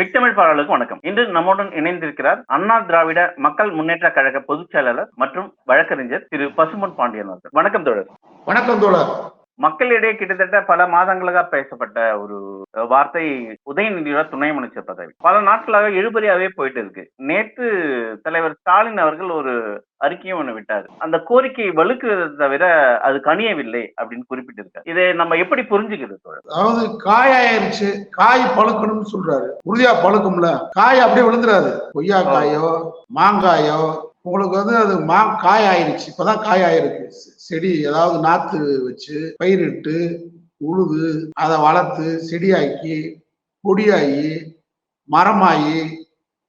பிக்தமிழ் பாடலுக்கு வணக்கம். இன்று நம்முடன் இணைந்திருக்கிறார் அண்ணா திராவிட மக்கள் முன்னேற்ற கழக பொதுச் செயலாளர் மற்றும் வழக்கறிஞர் திரு பசுமன் பாண்டியன் அவர்கள். வணக்கம் தோழர். வணக்கம் தோழர். மக்களிடையே கிட்டத்தட்ட பல மாதங்களாக பேசப்பட்ட ஒரு வார்த்தை உதயநிதியோட துணை அமைச்சர் பதவி. பல நாட்களாக இழுபறியாவே போயிட்டு இருக்கு. நேற்று தலைவர் ஸ்டாலின் அவர்கள் ஒரு அறிக்கையும் ஒண்ணு விட்டார். அந்த கோரிக்கை வலுக்குறதை தவிர அது கனியவில்லை அப்படின்னு குறிப்பிட்டிருக்காரு. இதை நம்ம எப்படி புரிஞ்சுக்கிறது அதாவது காய் ஆயிருச்சு காய் பழுக்கணும்னு சொல்றாரு. உறுதியா பழுக்கும்ல? காய் அப்படியே விழுந்துராது கொய்யா காயோ மாங்காயோ உங்களுக்கு வந்து அது மா காய் ஆயிருச்சு இப்பதான் காய் ஆயிருக்கு செடி ஏதாவது நாத்து வச்சு பயிரிட்டு உழுது அதை வளர்த்து செடியாக்கி கொடியாகி மரமாகி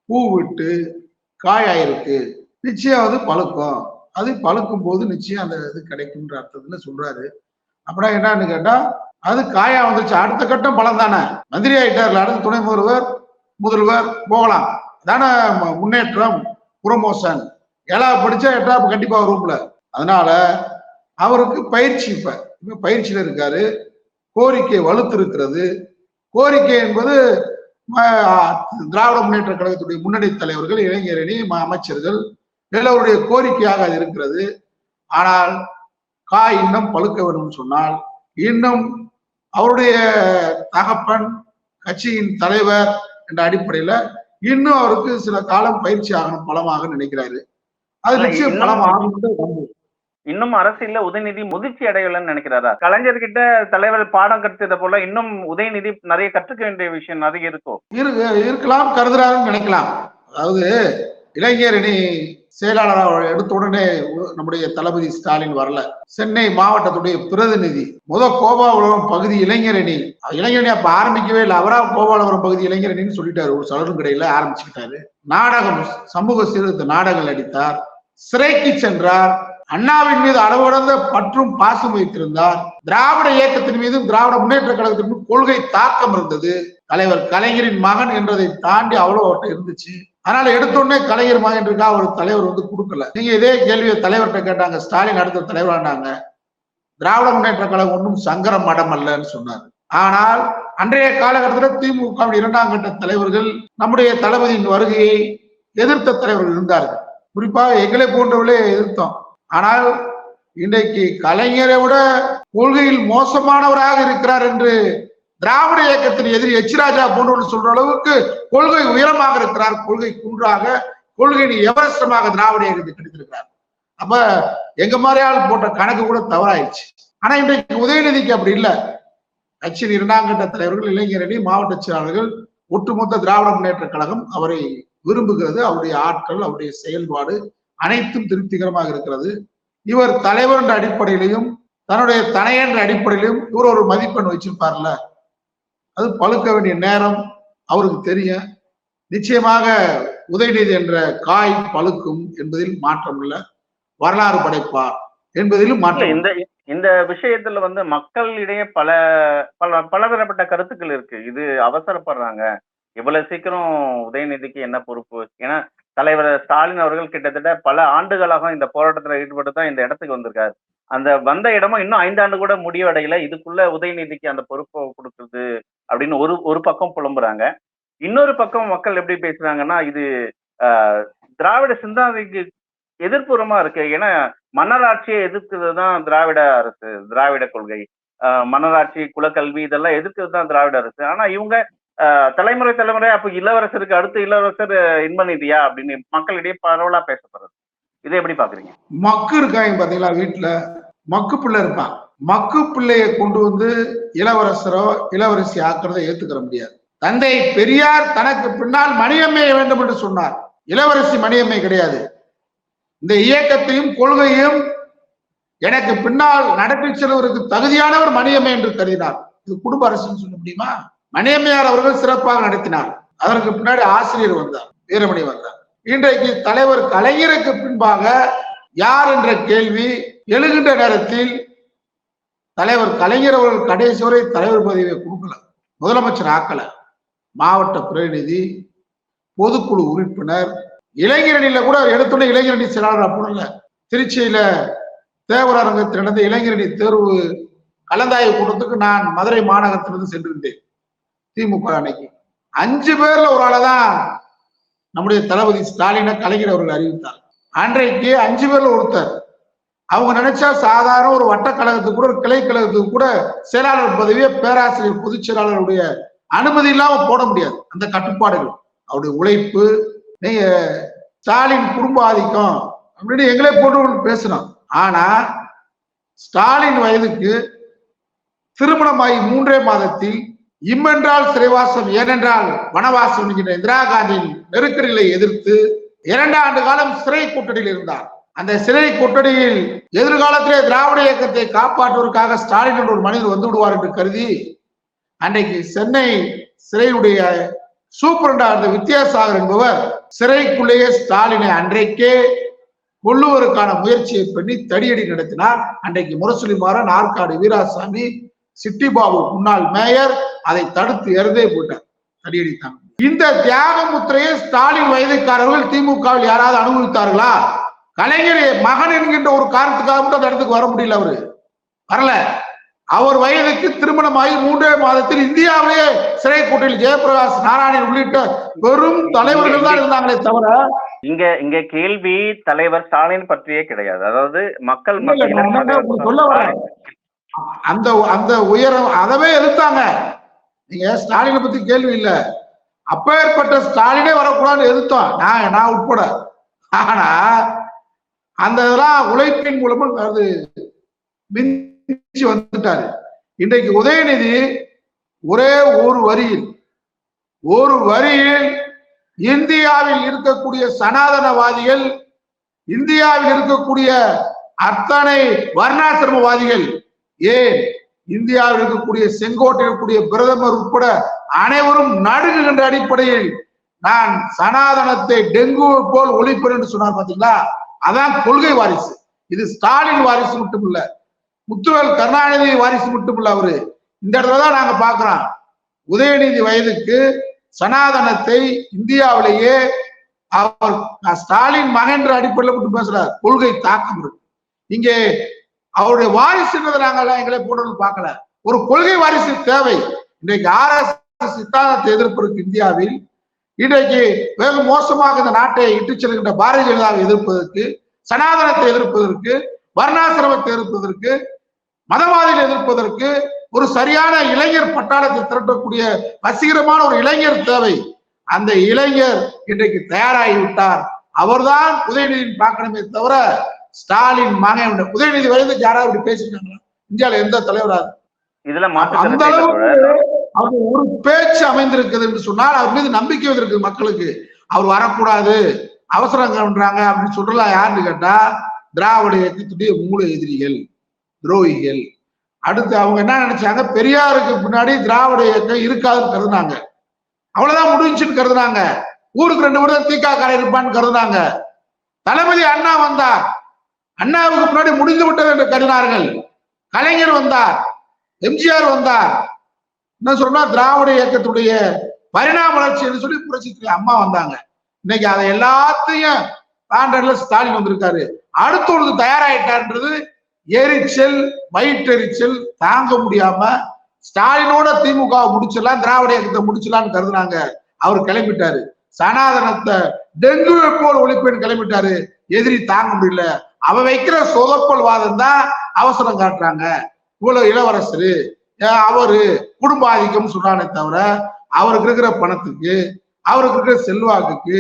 பூ விட்டு காய் ஆயிருக்கு நிச்சயம் அது பழுக்கும். அது பழுக்கும் போது நிச்சயம் அந்த இது கிடைக்கும்ன்ற அர்த்தத்துல சொல்றாரு. அப்புறம் என்னன்னு கேட்டா அது காயா வந்துச்சு அடுத்த கட்டம் பழம் தானே. மந்திரி ஆயிட்டார்ல. அடுத்த துணை முதல்வர் முதல்வர் போகலாம். தானே முன்னேற்றம் ப்ரொமோஷன் ஏழாவது படிச்சா எட்டாவது கண்டிப்பா வரும்ல. அதனால அவருக்கு பயிற்சி இப்ப. இப்ப பயிற்சியில இருக்காரு. கோரிக்கை வலுத்து இருக்கிறது கோரிக்கை என்பது திராவிட முன்னேற்ற கழகத்துடைய முன்னணி தலைவர்கள் இளைஞரணி அமைச்சர்கள் எல்லோருடைய கோரிக்கையாக அது இருக்கிறது. ஆனால் காய் இன்னும் பழுக்க வேண்டும் சொன்னால் இன்னும் அவருடைய தகப்பன் கட்சியின் தலைவர் என்ற அடிப்படையில இன்னும் அவருக்கு சில காலம் பயிற்சி ஆகணும் பலமாக நினைக்கிறாரு. இன்னும் அரசியல்ல உதயநிதி முதிர்ச்சி அடையலன்னு நினைக்கிறாரா? கலைஞர்கிட்ட தலைவர் பாடம் கற்றது போல இன்னும் உதயநிதி நிறைய கற்றுக்க வேண்டிய விஷயம் நிறைய இருக்கும் இருக்கு இருக்கலாம் கருதுறாருன்னு நினைக்கலாம். அதாவது இளைஞரணி செயலாளராக எடுத்த உடனே நம்முடைய தளபதி ஸ்டாலின் வரல. சென்னை மாவட்டத்துடைய பிரதிநிதி முத கோபாவளவரம் பகுதி இளைஞரணி இளைஞரணி அப்ப ஆரம்பிக்கவே இல்லை. அவரா கோபாவளவரம் பகுதி இளைஞரணின்னு சொல்லிட்டாரு. ஒரு சலரும் கடையில ஆரம்பிச்சுக்கிட்டாரு. நாடகம் சமூக சீர்திருத்த நாடகங்கள் நடித்தார். சிறைக்கு சென்றார். அண்ணாவின் மீது அளவுடந்த பற்றும் பாசம் வைத்திருந்தார். திராவிட இயக்கத்தின் மீதும் திராவிட முன்னேற்ற கழகத்தின் மீது கொள்கை தாக்கம் இருந்தது. தலைவர் கலைஞரின் மகன் என்றதை தாண்டி அவ்வளவு அவர்கிட்ட இருந்துச்சு. அதனால எடுத்தோடனே கலைஞர் மகன் இருக்கா ஒரு தலைவர் வந்து கொடுக்கல. நீங்க இதே கேள்வியை தலைவர்கிட்ட கேட்டாங்க. ஸ்டாலின் அடுத்த தலைவரானாங்க திராவிட முன்னேற்ற கழகம் ஒன்றும் சங்கர மடம் அல்லன்னு சொன்னார். ஆனால் அன்றைய காலகட்டத்தில் திமுக இரண்டாம் கட்ட தலைவர்கள் நம்முடைய தளபதியின் வருகையை எதிர்த்த தலைவர்கள் இருந்தார்கள். குறிப்பாக எங்களை போன்றவர்களே எதிர்த்தோம். ஆனால் இன்றைக்கு கலைஞரை விட கொள்கையில் மோசமானவராக இருக்கிறார் என்று திராவிட இயக்கத்தின் எதிரி எச் ராஜா போன்றவர்கள் சொல்ற அளவுக்கு கொள்கை உயரமாக இருக்கிறார். கொள்கை குன்றாக கொள்கையின் எவரஸ்டமாக திராவிட இயக்கத்தை கிடைத்திருக்கிறார் அப்ப எங்க மாதிரி ஆள் போட்ட கணக்கு கூட தவறாயிடுச்சு. ஆனா இன்றைக்கு உதயநிதிக்கு அப்படி இல்லை. கட்சியின் இரண்டாம் கட்ட தலைவர்கள் இளைஞரணி மாவட்ட செயலாளர்கள் ஒட்டுமொத்த திராவிட முன்னேற்ற கழகம் அவரை விரும்புகிறது அவருடைய ஆட்கள் அவருடைய செயல்பாடு அனைத்தும் திருப்திகரமாக இருக்கிறது. இவர் தலைவர் என்ற அடிப்படையிலையும் தன்னுடைய தனை என்ற அடிப்படையிலும் இவர் ஒரு மதிப்பெண் வச்சிருப்பார்ல. அது பழுக்க வேண்டிய நேரம் அவருக்கு தெரியும். நிச்சயமாக உதயநிதி என்ற காய் பழுக்கும் என்பதில் மாற்றம் இல்லை. வரலாறு படைப்பார் என்பதிலும் மாற்றம் இந்த இந்த விஷயத்துல வந்து மக்களிடையே பல பல பலதரப்பட்ட கருத்துக்கள் இருக்கு. இது அவசரப்படுறாங்க. இவ்வளவு சீக்கிரம் உதயநிதிக்கு என்ன பொறுப்பு? ஏன்னா தலைவர் ஸ்டாலின் அவர்கள் கிட்டத்தட்ட பல ஆண்டுகளாக இந்த போராட்டத்தில் ஈடுபட்டு தான் இந்த இடத்துக்கு வந்திருக்காரு. அந்த வந்த இடமும் இன்னும் ஐந்தாண்டு கூட முடிவடையில இதுக்குள்ள உதயநிதிக்கு அந்த பொறுப்பை கொடுக்குறது அப்படின்னு ஒரு ஒரு பக்கம் புலம்புறாங்க. இன்னொரு பக்கம் மக்கள் எப்படி பேசுறாங்கன்னா இது திராவிட சிந்தாந்திக்கு எதிர்ப்புறமா இருக்கு. ஏன்னா மன்னராட்சியை எதிர்க்கிறது தான் திராவிட அரசு திராவிட கொள்கை. மன்னராட்சி குலக்கல்வி இதெல்லாம் எதிர்க்கிறது தான் திராவிட அரசு. ஆனா இவங்க தலைமுறை தலைமுறை அப்ப இளவரசருக்கு அடுத்த இளவரசர் இன்பநிதியா அப்படின்னு மக்களிடையே பரவலா பேசப்படுறது. இதை எப்படி பாக்குறீங்க? மக்கு இருக்காங்க பாத்தீங்களா வீட்டுல மக்கு பிள்ளை இருப்பான் மக்கு பிள்ளைய கொண்டு வந்து இளவரசரோ இளவரசி ஆக்குறதை ஏத்துக்கிற முடியாது. தந்தை பெரியார் தனக்கு பின்னால் மணியம்மை வேண்டும் என்று சொன்னார். இளவரசி மணியம்மை கிடையாது. இந்த இயக்கத்தையும் கொள்கையும் எனக்கு பின்னால் நடத்தி செல்வதற்கு தகுதியானவர் மணியம்மை என்று கருதினார். இது குடும்ப அரசுன்னு சொல்ல முடியுமா? மணியம்மையார் அவர்கள் சிறப்பாக நடத்தினார். அதற்கு பின்னாடி ஆசிரியர் வந்தார் வீரமணி வந்தார். இன்றைக்கு தலைவர் கலைஞருக்கு பின்பாக யார் என்ற கேள்வி எழுகின்ற நேரத்தில் தலைவர் கலைஞர் அவர்கள் கடைசி வரை தலைவர் பதவியை கொடுக்கல முதலமைச்சர் ஆக்கல. மாவட்ட பிரதிநிதி பொதுக்குழு உறுப்பினர் இளைஞரணியில கூட எடுத்துள்ள இளைஞரணி செயலாளர் அப்படின்னு திருச்சியில தேவரங்கத்தில் நடந்த இளைஞரணி தேர்வு கலந்தாய்வு கூட்டத்துக்கு நான் மதுரை மாநகரத்திலிருந்து சென்றிருந்தேன். திமுக அன்னைக்கு அஞ்சு பேர்ல ஒரு ஆளை தான் நம்முடைய தளபதி ஸ்டாலினை கலைஞர் அவர்கள் அறிவித்தார். அன்றைக்கு அஞ்சு பேர்ல ஒருத்தர். அவங்க நினைச்சா சாதாரண ஒரு வட்டக்கழகத்துக்கு கூட ஒரு கிளை கழகத்துக்கு கூட செயலாளர் பதவியை பேராசிரியர் பொதுச் செயலாளருடைய அனுமதி இல்லாம போட முடியாது. அந்த கட்டுப்பாடுகள். அவருடைய உழைப்பு நீங்க ஸ்டாலின் குடும்ப ஆதிக்கம் அப்படின்னு எங்களே போட்டு பேசணும் ஆனா ஸ்டாலின் வயதுக்கு திருமணமாகி மூன்றே மாதத்தில் இம்மென்றால் சிறைவாசம் ஏனென்றால் வனவாசம் என்கின்ற இந்திரா காந்தியின் நெருக்கடிகளை எதிர்த்து இரண்டு ஆண்டு காலம் சிறை கூட்டணியில் இருந்தார். அந்த சிறை கொட்டடியில் எதிர்காலத்திலே திராவிட இயக்கத்தை காப்பாற்றுவதற்காக ஸ்டாலின் என்ற ஒரு மனிதர் வந்து விடுவார் என்று கருதி அன்றைக்கு சென்னை சிறையுடைய சூப்பரண்டா இருந்த வித்யாசாகர் என்பவர் சிறைக்குள்ளேயே ஸ்டாலினை அன்றைக்கே கொள்ளுவதற்கான முயற்சியை பண்ணி தடியடி நடத்தினார். அன்றைக்கு முரசொலி மாறன் ஆற்காடு வீராசாமி சிட்டிபாபு முன்னாள் மேயர் அதை தடுத்து எருதே போட்டார். தடியடித்தாங்க இந்த தியாக முத்திரையை ஸ்டாலின் வயதுக்காரர்கள் திமுகவில் யாராவது அனுபவித்தார்களா? கலைஞர் மகன் என்கின்ற ஒரு காரணத்துக்காக மட்டும் அந்த இடத்துக்கு வர முடியல அவரு. வரல. அவர் வயதுக்கு திருமணமாகி மூன்றே மாதத்தில் இந்தியாவிலேயே சிறை கூட்டில் ஜெயபிரகாஷ் நாராயணன் உள்ளிட்ட பெரும் தலைவர்கள் தான் இருந்தாங்களே தவிர இங்க இங்க கேள்வி தலைவர் ஸ்டாலின் பற்றியே கிடையாது. அதாவது மக்கள் சொல்ல வரேன். அந்த அந்த உயரம் அதவே எதிர்த்தாங்க நீங்க ஸ்டாலினை பத்தி கேள்வி இல்ல. அப்பேற்பட்ட ஸ்டாலினே வரக்கூடாதுன்னு எதிர்த்தோம் நான் நான் உட்பட. ஆனா அந்த இதெல்லாம் உழைப்பின் மூலமா அது மிஞ்சி வந்துட்டாரு. இன்றைக்கு உதயநிதி ஒரே ஒரு வரியில் ஒரு வரியில் இந்தியாவில் இருக்கக்கூடிய சனாதனவாதிகள் இந்தியாவில் இருக்கக்கூடிய அத்தனை வர்ணாசிரமவாதிகள் ஏன் இந்தியாவில் இருக்கக்கூடிய செங்கோட்டையில் இருக்கக்கூடிய பிரதமர் உட்பட அனைவரும் நடுங்குகின்ற அடிப்படையில் நான் சனாதனத்தை டெங்கு போல் ஒழிப்பேன் என்று சொன்னார் பாத்தீங்களா? அதான் கொள்கை வாரிசு. இது ஸ்டாலின் வாரிசு மட்டும் இல்ல முத்துவேல் கருணாநிதி வாரிசு மட்டும் இல்ல அவரு. இந்த இடத்துல தான் நாங்க பாக்குறோம். உதயநிதி வயதுக்கு சனாதனத்தை இந்தியாவிலேயே அவர் ஸ்டாலின் மகன்ற அடிப்படையில் மட்டும் பேசுறார். கொள்கை தாக்கம் இருக்கு. இங்கே அவருடைய வாரிசுன்றதை நாங்கள் எங்களை போடுறது பார்க்கல. ஒரு கொள்கை வாரிசு தேவை. இன்றைக்கு ஆர்எஸ் சித்தாந்தத்தை எதிர்ப்பதற்கு இந்தியாவில் இன்றைக்கு வெகு மோசமாக இந்த நாட்டை இட்டுச் செல்கின்ற பாரதிய ஜனதாவை எதிர்ப்பதற்கு சனாதனத்தை எதிர்ப்பதற்கு வர்ணாசிரமத்தை எதிர்ப்பதற்கு மதவாதிகளை எதிர்ப்பதற்கு ஒரு சரியான இளைஞர் பட்டாளத்தை திரட்டக்கூடிய வசீகரமான ஒரு இளைஞர் தேவை. அந்த இளைஞர் இன்றைக்கு தயாராகிவிட்டார். அவர்தான் உதயநிதியின் பார்க்கணுமே தவிர ஸ்டாலின் மகன் உதயநிதி வயதுக்கு யாராவது இப்படி பேசிட்டாங்களா இந்தியால எந்த தலைவராது இதுல அந்த அளவுக்கு. அவர் ஒரு பேச்சு அமைந்திருக்குது என்று சொன்னால் அவர் மீது நம்பிக்கை வந்திருக்கு மக்களுக்கு. அவர் வரக்கூடாது அவசரம் பண்றாங்க அப்படின்னு சொல்லலாம் யாருன்னு கேட்டா திராவிட இயக்கத்துடைய மூல எதிரிகள் துரோகிகள். அடுத்து அவங்க என்ன நினைச்சாங்க? பெரியாருக்கு பின்னாடி திராவிட இயக்கம் இருக்காதுன்னு கருதுனாங்க. அவ்வளவுதான் முடிஞ்சுன்னு கருதுனாங்க. ஊருக்கு ரெண்டு விட தீக்கா காரை இருப்பான்னு கருதுனாங்க. தளபதி அண்ணா வந்தார். அண்ணாவுக்கு முன்னாடி முடிந்து விட்டது என்று கருதினார்கள். கலைஞர் வந்தார் எம்ஜிஆர் வந்தார். என்ன சொன்னா திராவிட இயக்கத்துடைய பரிணாம வளர்ச்சி என்று சொல்லி புரட்சி அம்மா வந்தாங்க. இன்னைக்கு அதை எல்லாத்தையும் தாண்டல ஸ்டாலின் வந்திருக்காரு. அடுத்தொழுது தயாராயிட்டான்றது எரிச்சல் வயிற்றெரிச்சல் தாங்க முடியாம ஸ்டாலினோட திமுக முடிச்சிடலாம் திராவிட இயக்கத்தை முடிச்சிடலாம்னு கருதுனாங்க. அவர் கிளம்பிட்டாரு. சனாதனத்தை டெங்கு போல் ஒழிப்பேன்னு கிளம்பிட்டாரு. எதிரி தாங்க முடியல. அவ வைக்கிற சொதப்பல் வாதம் தான் அவசரம் காட்டுறாங்க. இவ்வளவு இளவரசரு அவரு குடும்ப ஆதிக்கம் சொல்றானே தவிர அவருக்கு இருக்கிற பணத்துக்கு அவருக்கு இருக்கிற செல்வாக்குக்கு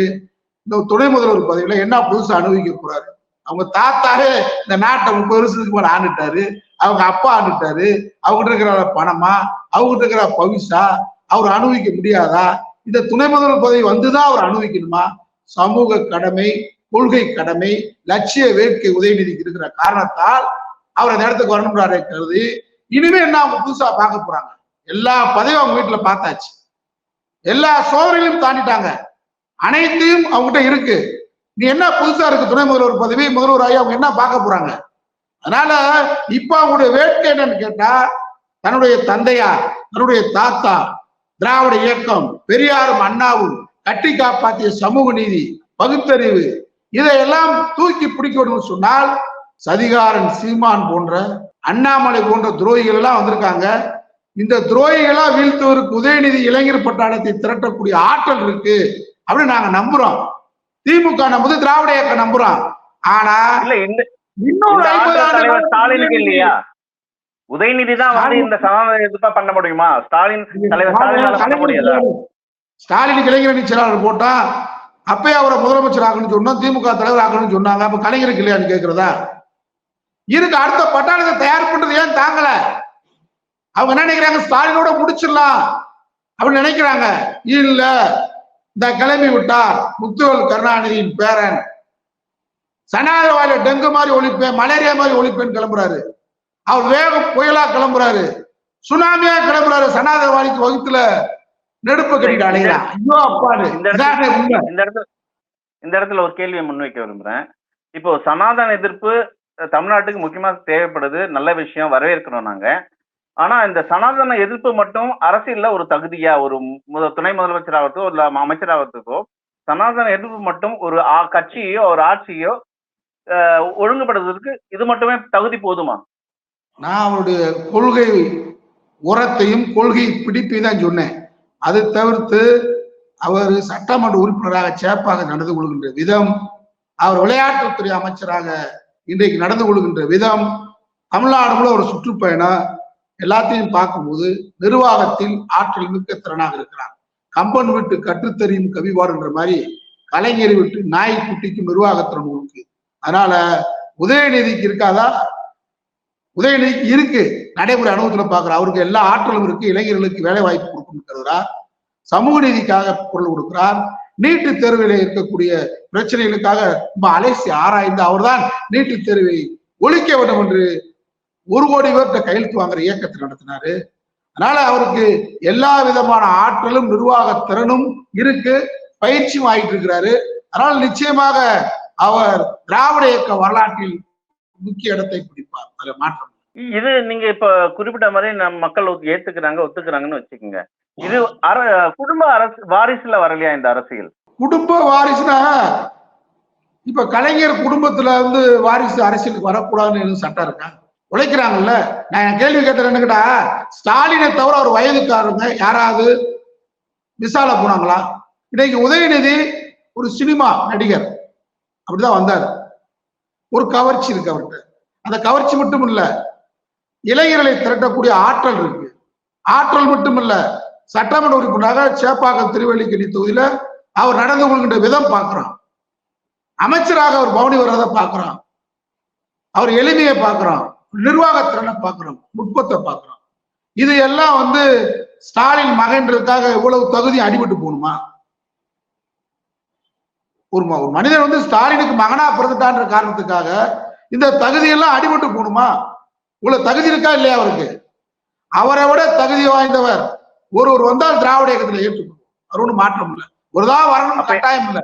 இந்த துணை முதல்வர் பதவியில என்ன புதுசு அனுபவிக்க போறாரு? அவங்க தாத்தாவே இந்த நாட்டை முப்பது வருஷத்துக்கு மேல ஆண்டுட்டாரு. அவங்க அப்பா ஆண்டுட்டாரு. அவங்ககிட்ட இருக்கிற பணமா? அவங்ககிட்ட இருக்கிற பவிசா? அவர் அனுபவிக்க முடியாதா? இந்த துணை முதல்வர் பதவி வந்துதான் அவர் அனுபவிக்கணுமா? சமூக கடமை கொள்கை கடமை லட்சிய வேட்கை உதயநிதிக்கு இருக்கிற காரணத்தால் அவர் அந்த இடத்துக்கு வரணும்ன்றாரே கருதி இனிமே என்ன அவங்க புதுசா பார்க்க போறாங்க? எல்லா பதவியும் அவங்க வீட்டுல பார்த்தாச்சு. எல்லா சோதனைகளையும் தாண்டிட்டாங்க. அனைத்தையும் அவங்ககிட்ட இருக்கு. நீ என்ன புதுசா இருக்கு? துணை முதல்வர் பதவி முதல்வர் ஆகி அவங்க என்ன பார்க்க போறாங்க? அதனால இப்ப அவங்களுடைய வேட்கை என்னன்னு கேட்டா தன்னுடைய தந்தையார் தன்னுடைய தாத்தா திராவிட இயக்கம் பெரியாரும் அண்ணாவும் கட்டி காப்பாற்றிய சமூக நீதி பகுத்தறிவு இதையெல்லாம் தூக்கி பிடிக்கணும்னு சொன்னால் சதிகாரன் சீமான் போன்ற அண்ணாமலை போன்ற துரோகிகள் எல்லாம் வந்திருக்காங்க. இந்த துரோகிகளா வீழ்த்துவதற்கு உதயநிதி இளைஞர் பட்டாளத்தை திரட்டக்கூடிய ஆற்றல் இருக்கு அப்படின்னு நாங்க நம்புறோம். திமுக நம்புது திராவிட இயக்கம் நம்புறோம். ஆனா இன்னொரு ஸ்டாலினுக்கு இல்லையா? உதயநிதி தான் வந்து இந்த சமாதான எதிர்ப்பா பண்ண முடியுமா? ஸ்டாலின் தலைவர் ஸ்டாலின் இளைஞரணி செயலாளர் போட்டா அப்பயே அவரை முதலமைச்சர் ஆகணும்னு சொன்னோம் திமுக தலைவர் ஆகணும்னு சொன்னாங்க. அப்ப கலைஞருக்கு இல்லையான்னு கேட்கிறதா இருக்கு. அடுத்த பட்டாளத்தை தயார் பண்றது ஏன் தாங்கல? அவங்க என்ன நினைக்கிறாங்க? ஸ்டாலினோட முடிச்சிடலாம் அப்படின்னு நினைக்கிறாங்க. இல்ல இந்த கிளம்பி விட்டார் முத்துவல் கருணாநிதியின் பேரன். சனாதவாயில டெங்கு மாதிரி ஒழிப்பேன் மலேரியா மாதிரி ஒழிப்பேன் கிளம்புறாரு. அவர் வேகம் புயலா கிளம்புறாரு. சுனாமியா கிளம்புறாரு சனாதவாதிக்கு வகுத்துல. நெருப்பு கட்டிட்டு அலைகிறான் ஐயோ அப்பாடு. இந்த இடத்துல- இந்த இடத்துல இந்த இடத்துல ஒரு கேள்வியை முன்வைக்க விரும்புறேன். இப்போ சனாதன எதிர்ப்பு தமிழ்நாட்டுக்கு முக்கியமா தேவைப்படுது நல்ல விஷயம் வரவேற்கிறோம் நாங்க. ஆனா இந்த சனாதன எதிர்ப்பு மட்டும் அரசியல்ல ஒரு தகுதியா ஒரு முத- துணை முதலமைச்சர் ஆகட்டும் இல்ல அமைச்சர் ஆகத்துக்கோ சனாதன எதிர்ப்பு மட்டும் ஒரு ஆ- கட்சியோ ஒரு ஆட்சியோ அஹ், ஒழுங்குபடுத்துறதுக்கு இது மட்டுமே தகுதி போதுமா? நான் அவருடைய கொள்கை உரத்தையும் கொள்கை பிடிப்பையும் தான் சொன்னேன். அதை தவிர்த்து அவர் சட்டமன்ற உறுப்பினராக சேப்பாக நடந்து கொள்கின்ற விதம் அவர் விளையாட்டுத்துறை அமைச்சராக இன்றைக்கு நடந்து கொள்கின்ற விதம் தமிழ்நாடுல ஒரு சுற்றுப்பயணம் எல்லாத்தையும் பார்க்கும்போது நிர்வாகத்தில் ஆற்றல் மிக்க திறனாக இருக்கிறார். கம்பன் விட்டு கற்றுத்தறியும் கவிபாடுன்ற மாதிரி கலைஞர் விட்டு நாய் குட்டிக்கும் நிர்வாகத்திறன் இருக்கு. அதனால உதயநிதிக்கு இருக்காதா? உதயநிதிக்கு இருக்கு. நடைமுறை அனுபவத்துல பாக்குற அவருக்கு எல்லா ஆற்றலும் இருக்கு. இளைஞர்களுக்கு வேலை வாய்ப்பு கொடுக்கணுங்கிறார் சமூக நீதிக்காக குரல் கொடுக்கிறார். நீட்டு தேர்வில் இருக்கக்கூடிய பிரச்சனைகளுக்காக ரொம்ப அலைசி ஆராய்ந்து அவர்தான் நீட்டு தேர்வை ஒழிக்க வேண்டும் என்று ஒரு கோடி பேர்கிட்ட கையெழுத்து வாங்குற இயக்கத்தை நடத்தினாரு. அதனால அவருக்கு எல்லா விதமான ஆற்றலும் நிர்வாக திறனும் இருக்கு. பயிற்சியும் ஆயிட்டு இருக்கிறாரு. அதனால நிச்சயமாக அவர் திராவிட இயக்க வரலாற்றில் முக்கிய இடத்தை பிடிப்பார். அதுல மாற்றம். இது நீங்க இப்ப குறிப்பிட்ட மாதிரி நம்ம மக்கள் ஏத்துக்கிறாங்க ஒத்துக்கிறாங்கன்னு வச்சுக்கோங்க. இது அர குடும்ப அரசு வாரிசுல வரலையா இந்த அரசியல்? குடும்ப வாரிசுனா இப்ப கலைஞர் குடும்பத்துல இருந்து வாரிசு அரசியலுக்கு வரக்கூடாதுன்னு சட்டம் இருக்கா? உழைக்கிறாங்கல்ல. நான் கேள்வி கேட்டது என்ன கேட்டா ஸ்டாலினை தவிர ஒரு வயதுக்காரங்க யாராவது விசால போனாங்களா? இன்னைக்கு உதயநிதி ஒரு சினிமா நடிகர். அப்படிதான் வந்தார். ஒரு கவர்ச்சி இருக்கு அவர்கிட்ட. அந்த கவர்ச்சி மட்டும் இல்ல இளைஞர்களை திரட்டக்கூடிய ஆற்றல் இருக்கு. ஆற்றல் மட்டும் இல்ல சட்டமன்ற உறுப்பினராக சேப்பாக்கம் திருவள்ளிக்கணி தொகுதியில அவர் நடந்து கொள்கின்ற விதம் பார்க்கிறோம் அமைச்சராக அவர் பவனி வர்றதை பார்க்கிறோம் அவர் எளிமையை பார்க்கிறோம் நிர்வாகத்திறனை பார்க்கிறோம் நுட்பத்தை பார்க்கிறோம் இது எல்லாம் வந்து ஸ்டாலின் மகன்றதுக்காக இவ்வளவு தகுதி அடிபட்டு போகணுமா? ஒரு ஒரு மனிதன் வந்து ஸ்டாலினுக்கு மகனா பிறந்துட்டான்ற காரணத்துக்காக இந்த தகுதியெல்லாம் அடிபட்டு போகணுமா இவ்வளவு தகுதி இருக்கா இல்லையா அவருக்கு? அவரை விட தகுதி வாய்ந்தவர் ஒருவர் வந்தால் திராவிட இயக்கத்துல ஏற்றுக்கணும் அவர் ஒன்றும் மாற்றம் இல்லை. ஒருதான் வரணும் கட்டாயம் இல்லை.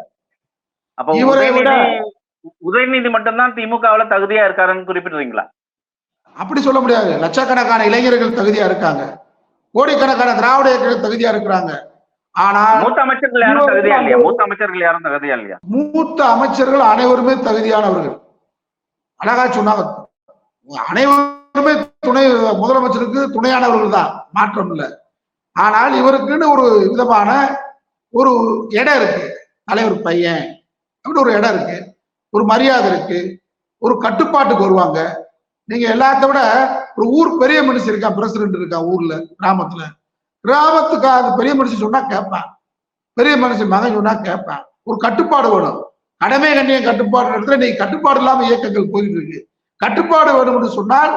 அப்ப இவரை விட- உதயநிதி உதயநிதி மட்டும்தான் திமுகவுல தகுதியா இருக்காருன்னு குறிப்பிடுறீங்களா? அப்படி சொல்ல முடியாது. லட்சக்கணக்கான இளைஞர்கள் தகுதியா இருக்காங்க. கோடிக்கணக்கான திராவிட இயக்கங்கள் தகுதியா இருக்கிறாங்க. ஆனால் மூத்த அமைச்சர்கள் யாரும் தகுதியா இல்லையா? மூத்த அமைச்சர்கள் யாரும் தகுதியா இல்லையா? மூத்த அமைச்சர்கள் அனைவருமே தகுதியானவர்கள். அழகா சொன்னாங்க அனைவருமே துணை முதலமைச்சருக்கு துணையானவர்கள் தான். மாற்றம் இல்லை. ஆனால் இவருக்குன்னு ஒரு விதமான ஒரு இடம் இருக்கு. தலைவர் பையன் அப்படின்னு ஒரு இடம் இருக்கு. ஒரு மரியாதை இருக்கு. ஒரு கட்டுப்பாட்டுக்கு வருவாங்க. நீங்க எல்லாத்த விட ஒரு ஊர் பெரிய மனுஷன் இருக்கான் பிரசிடென்ட் இருக்கான் ஊர்ல கிராமத்துல. கிராமத்துக்காக அது பெரிய மனுஷன் சொன்னா கேட்பான். பெரிய மனுஷன் மகன் சொன்னா கேட்பான். ஒரு கட்டுப்பாடு வேணும். கடமை கண்ணியம் கட்டுப்பாடு இடத்துல நீ கட்டுப்பாடு இல்லாம இயக்கங்கள் போயிட்டு இருக்கு. கட்டுப்பாடு வேணும் என்று சொன்னால்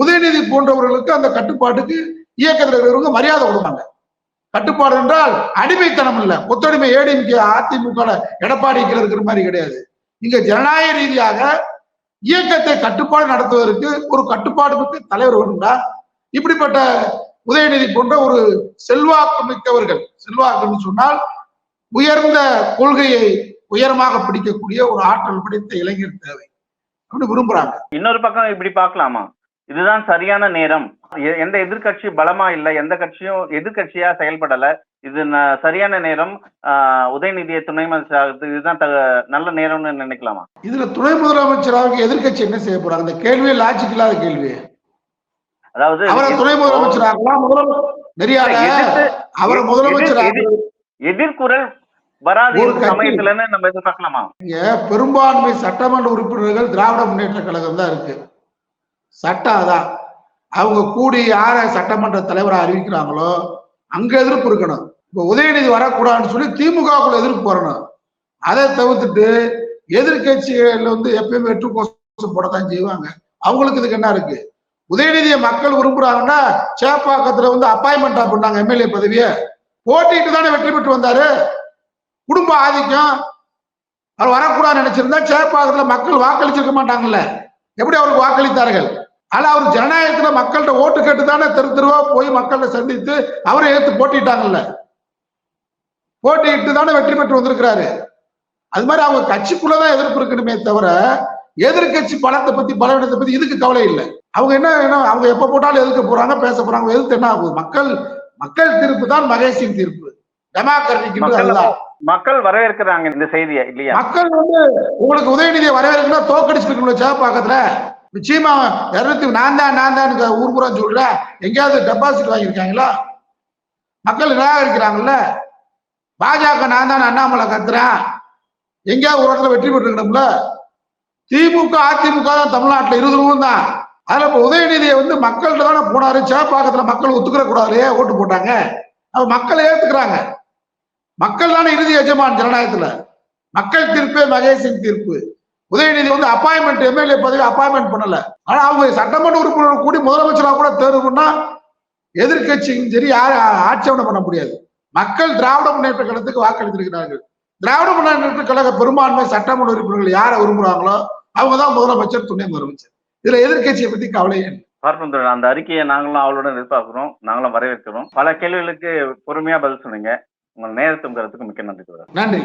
உதயநிதி போன்றவர்களுக்கு அந்த கட்டுப்பாட்டுக்கு இயக்கத்தில் இருக்கிறவங்க மரியாதை கொடுப்பாங்க. கட்டுப்பாடு என்றால் அடிமைத்தனம் இல்ல. கொத்தடிமை ஏடிஎம்கே அதிமுக எடப்பாடி இருக்கிற மாதிரி கிடையாது. இங்க ஜனநாயக ரீதியாக இயக்கத்தை கட்டுப்பாடு நடத்துவதற்கு ஒரு கட்டுப்பாடு பற்றி தலைவர் வேணும்டா. இப்படிப்பட்ட உதயநிதி போன்ற ஒரு செல்வாக்கு மிக்கவர்கள். செல்வாக்குன்னு சொன்னால் உயர்ந்த கொள்கையை உயரமாக பிடிக்கக்கூடிய ஒரு ஆற்றல் படைத்த இளைஞர் தேவை. அப்படின்னு விரும்புறாங்க. இன்னொரு பக்கம் இப்படி பார்க்கலாமா? இதுதான் சரியான நேரம். எந்த எதிர்க்கட்சி பலமா இல்ல எந்த கட்சியும் எதிர்க்கட்சியா செயல்படல. இது சரியான நேரம். ஆஹ், உதயநிதியை துணை முதலமைச்சர் இதுதான் நல்ல நேரம்னு நினைக்கலாமா? இதுல துணை முதலமைச்சராக எதிர்க்கட்சி என்ன செய்ய போறாங்க? இந்த கேள்வியே லாஜிக் இல்லாத கேள்வி அதாவது அவரை துணை முதலமைச்சர் எதிர்- எதிர்குரல் வராது சமயத்துலன்னு நம்ம எதிர்பார்க்கலாமா பெரும்பான்மை சட்டமன்ற உறுப்பினர்கள் திராவிட முன்னேற்ற கழகம் தான் இருக்கு. சட்டம் அதான். அவங்க கூடி யார சட்டமன்ற தலைவரா அறிவிக்கிறாங்களோ அங்க எதிர்ப்பு இருக்கணும். இப்ப உதயநிதி வரக்கூடாதுன்னு சொல்லி திமுகவுக்குள்ள எதிர்ப்பு வரணும் அதை தவிர்த்துட்டு எதிர்கட்சிகள் வந்து எப்பயுமே வெற்று கோஷம் போடத்தான் செய்வாங்க. அவங்களுக்கு இதுக்கு என்ன இருக்கு? உதயநிதியை மக்கள் விரும்புறாங்கன்னா சேப்பாக்கத்துல வந்து அப்பாயின்மெண்டா பண்ணாங்க எம்எல்ஏ பதவியை. போட்டிட்டு தானே வெற்றி பெற்று வந்தாரு. குடும்ப ஆதிக்கம். அவர் வரக்கூடாதுன்னு நினைச்சிருந்தா சேப்பாக்கத்துல மக்கள் வாக்களிச்சிருக்க மாட்டாங்கல்ல. எப்படி அவருக்கு வாக்களித்தார்கள்? ஆனா அவர் ஜனநாயகத்துல மக்கள்கிட்ட ஓட்டு கேட்டு தானே தெரு தெருவா போய் மக்களை சந்தித்து அவரை எடுத்து போட்டிட்டாங்கல்ல. போட்டிட்டு தானே வெற்றி பெற்று வந்திருக்கிறாரு. அது மாதிரி அவங்க கட்சிக்குள்ளதான் எதிர்ப்பு இருக்கணுமே தவிர எதிர்கட்சி பலத்தை பத்தி பலவீனத்தை பத்தி இதுக்கு கவலை இல்லை. அவங்க என்ன என்ன அவங்க எப்ப போட்டாலும் எதிர்க்க போறாங்க பேச போறாங்க எதிர்த்து என்ன ஆகுது? மக்கள் மக்கள் தீர்ப்பு தான் மகேஷின் தீர்ப்பு. டெமோக்ராட்டிக் மக்கள் வரவேற்கிறாங்க இந்த செய்தியை இல்லையா? மக்கள் வந்து உங்களுக்கு உதயநிதியை வரவேற்கணும் தோக்கடிச்சிருக்கணும் சேப்பாக்கத்துல. நிச்சயமா இருநூத்தி நான் தான் நான் தான் ஊர் பூரா சொல்றேன். எங்கேயாவது டெபாசிட் வாங்கியிருக்காங்களா? மக்கள் நிராகரிக்கிறாங்கல்ல. பாஜக நான் தான் அண்ணாமலை கத்துறேன். எங்கேயாவது ஒரு இடத்துல வெற்றி பெற்றுக்கணும்ல திமுக அதிமுக தான் தமிழ்நாட்டுல இருபது தான். அதுல இப்ப உதயநிதியை வந்து மக்கள்கிட்ட தானே போனாரு? சேப்பாக்கத்துல மக்கள் ஒத்துக்கிற கூடாது. ஓட்டு போட்டாங்க? அப்ப மக்கள் ஏத்துக்கிறாங்க. மக்கள் தானே இறுதி எஜமான் ஜனநாயகத்துல. மக்கள் தீர்ப்பே மகேஷின் தீர்ப்பு. உதயநிதி வந்து அப்பாயின்மெண்ட் எம்எல்ஏ பதவி அப்பாயின்மெண்ட் பண்ணல. ஆனா அவங்க சட்டமன்ற உறுப்பினர் கூடி முதலமைச்சரா கூட தேர்வுன்னா எதிர்கட்சியும் சரி யாரும் ஆட்சேபனை பண்ண முடியாது. மக்கள் திராவிட முன்னேற்ற கழகத்துக்கு வாக்களித்திருக்கிறார்கள். திராவிட முன்னேற்ற கழக பெரும்பான்மை சட்டமன்ற உறுப்பினர்கள் யாரை விரும்புறாங்களோ அவங்க தான் முதலமைச்சர் துணை முதலமைச்சர். இதுல எதிர்கட்சியை பத்தி கவலை இல்லை. பார்ப்போம் அந்த அறிக்கையை நாங்களும் அவளுடன் எதிர்பார்க்கிறோம். நாங்களும் வரவேற்கிறோம். பல கேள்விகளுக்கு பொறுமையா பதில் சொன்னீங்க. உங்கள் நேரத்தும் கருத்துக்கு மிக்க நன்றி நன்றி.